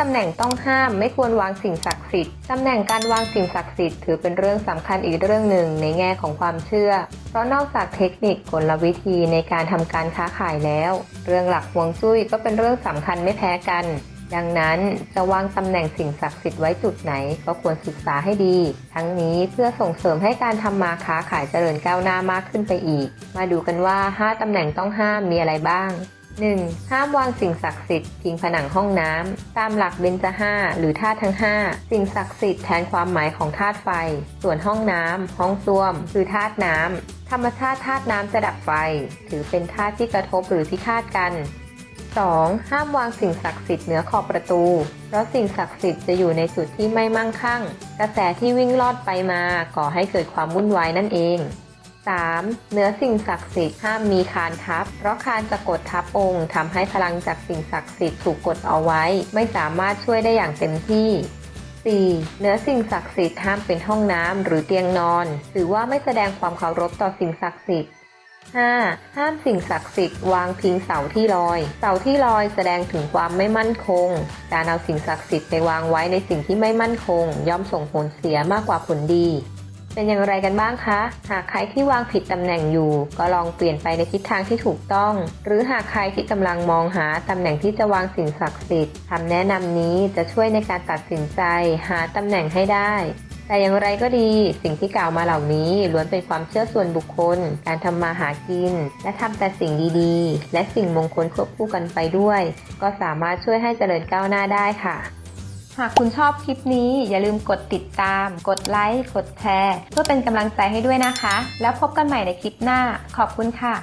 ตำแหน่งต้องห้ามไม่ควรวางสิ่งศักดิ์สิทธิ์ตำแหน่งการวางสิ่งศักดิ์สิทธิ์ถือเป็นเรื่องสำคัญอีกเรื่องหนึ่งในแง่ของความเชื่อ เพราะนอกจากเทคนิคกลวิธีในการทำการค้าขายแล้ว เรื่องหลักฮวงจุ้ยก็เป็นเรื่องสำคัญไม่แพ้กัน ดังนั้นจะวางตำแหน่งสิ่งศักดิ์สิทธิ์ไว้จุดไหนก็ควรศึกษาให้ดี ทั้งนี้เพื่อส่งเสริมให้การทำมาค้าขายเจริญก้าวหน้ามากขึ้นไปอีก มาดูกันว่า 5ตำแหน่งต้องห้ามมีอะไรบ้าง 1. ห้ามวางสิ่งศักดิ์สิทธิ์พิงผนังห้องน้ำตามหลักเบญจห้าหรือธาตุทั้ง 5 สิ่งศักดิ์สิทธิ์แทนความหมายของธาตุไฟ ส่วนห้องน้ำห้องส้วม คือธาตุน้ำธรรมชาติธาตุน้ำจะดับไฟ ถือเป็นธาตุที่กระทบหรือพิฆาตกัน 2. ห้ามวางสิ่งศักดิ์สิทธิ์เหนือขอบประตู เพราะสิ่งศักดิ์สิทธิ์จะอยู่ในจุดที่ไม่มั่งคั่ง กระแสที่วิ่งลอดไปมาก่อให้เกิดความวุ่นวายนั่นเอง 3. เนื้อสิ่งศักดิ์สิทธิ์ห้ามมีคานทับ เพราะคานจะกดทับองค์ทำให้พลังจากสิ่งศักดิ์สิทธิ์ถูกกดเอาไว้ ไม่สามารถช่วยได้อย่างเต็มที่ 4. เนื้อสิ่งศักดิ์สิทธิ์ห้ามเป็นห้องน้ำหรือเตียงนอน หรือว่าไม่แสดงความเคารพต่อสิ่งศักดิ์สิทธิ์ 5. ห้ามสิ่งศักดิ์สิทธิ์วางพิงเสาที่ลอย เสาที่ลอยแสดงถึงความไม่มั่นคง การเอาสิ่งศักดิ์สิทธิ์ไปวางไว้ในสิ่งที่ไม่มั่นคง ย่อมส่งผลเสียมากกว่าผลดี เป็นอย่างไรกันบ้างคะ หากใครที่วางผิดตำแหน่งอยู่ ก็ลองเปลี่ยนไปในทิศทางที่ถูกต้อง หรือหากใครที่กำลังมองหาตำแหน่งที่จะวางสิ่งศักดิ์สิทธิ์คำแนะนำนี้จะช่วยในการตัดสินใจ หาตำแหน่งให้ได้แต่อย่างไรก็ดีสิ่งที่กล่าวมาเหล่านี้ล้วนเป็นความเชื่อส่วนบุคคล การทำมาหากิน และทำแต่สิ่งดีๆ และสิ่งมงคลควบคู่กันไปด้วย ก็สามารถช่วยให้เจริญก้าวหน้าได้ค่ะ หากคุณชอบคลิปนี้อย่าลืมกดติดตาม กดไลค์ กดแชร์ เพื่อเป็นกำลังใจให้ด้วยนะคะ แล้วพบกันใหม่ในคลิปหน้า ขอบคุณค่ะ